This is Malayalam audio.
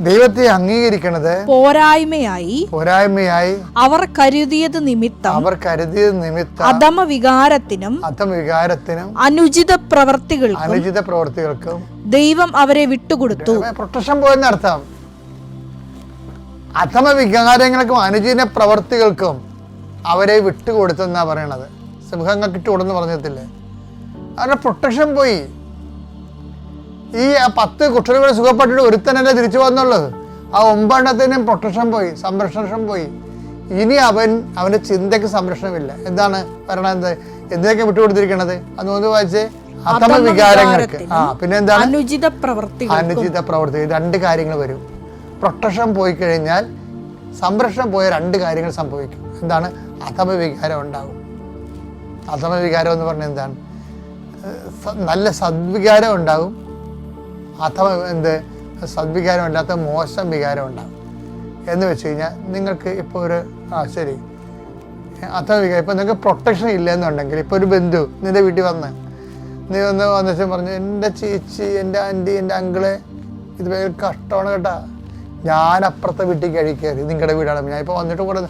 ദൈവത്തെ അംഗീകരിക്കണത് പോരായ്മയായി പോരായ്മയായി അവർ കരുതിയത് നിമിത്തം അവർ കരുതിയത് നിമിത്തം അധമ വികാരത്തിനും അധമ വികാരത്തിനും അനുചിത പ്രവർത്തികൾക്കും അനുചിത പ്രവർത്തികൾക്കും ദൈവം അവരെ വിട്ടുകൊടുത്തു. പ്രൊട്ടക്ഷൻ പോയെന്ന് അർത്ഥം. അധമ വികാരങ്ങൾക്കും അനുചിത പ്രവർത്തികൾക്കും അവരെ വിട്ടുകൊടുത്തെന്നാ പറയണത്. സിംഹങ്ങൾക്ക് ഇട്ടുകൊടുന്ന് പറഞ്ഞിട്ടില്ലേ? അവരുടെ പ്രൊട്ടക്ഷൻ പോയി. ഈ ആ പത്ത് കുട്ടലുകൾ സുഖപ്പെട്ടിട്ട് ഒരുത്തനല്ലേ തിരിച്ചു വന്നുള്ളത്? ആ ഒമ്പെണ്ണത്തിനും പ്രൊട്ടക്ഷൻ പോയി സംരക്ഷണം പോയി. ഇനി അവൻ അവന്റെ ചിന്തയ്ക്ക് സംരക്ഷണമില്ല. എന്താണ്? പറയണത് എന്തിനൊക്കെ വിട്ടുകൊടുത്തിരിക്കണത്? അത് വായിച്ചേ. അധമ വികാരങ്ങൾക്ക്. ആ പിന്നെ എന്താണ്? അനുചിത പ്രവർത്തികൾ അനുചിത പ്രവൃത്തി രണ്ട് കാര്യങ്ങൾ വരും. പ്രൊട്ടക്ഷൻ പോയി കഴിഞ്ഞാൽ സംരക്ഷണം പോയ രണ്ട് കാര്യങ്ങൾ സംഭവിക്കും. എന്താണ്? അഥമ വികാരം ഉണ്ടാകും. അഥമ വികാരം എന്ന് പറഞ്ഞാൽ എന്താണ്? നല്ല സദ്വികാരം ഉണ്ടാകും. അഥവാ എന്ത് സദ്വികാരമല്ലാത്ത മോശം വികാരം ഉണ്ടാകും എന്ന് വെച്ച് കഴിഞ്ഞാൽ നിങ്ങൾക്ക് ഇപ്പോൾ ഒരു ആ ശരി. അഥവാ വികാരം ഇപ്പോൾ നിങ്ങൾക്ക് പ്രൊട്ടക്ഷൻ ഇല്ലെന്നുണ്ടെങ്കിൽ ഇപ്പോൾ ഒരു ബന്ധു നിന്റെ വീട്ടിൽ വന്ന് നീ ഒന്ന് വന്നിട്ട് പറഞ്ഞു എന്റെ ചേച്ചി എന്റെ ആന്റി എന്റെ അങ്കിൾ ഇത് ഭയങ്കര കഷ്ടമാണ് കേട്ടാ. ഞാൻ അപ്പുറത്തെ വീട്ടിൽ കഴിക്കരുത് നിങ്ങളുടെ വീടാണ്. ഞാൻ ഇപ്പോൾ വന്നിട്ട് കൂടെ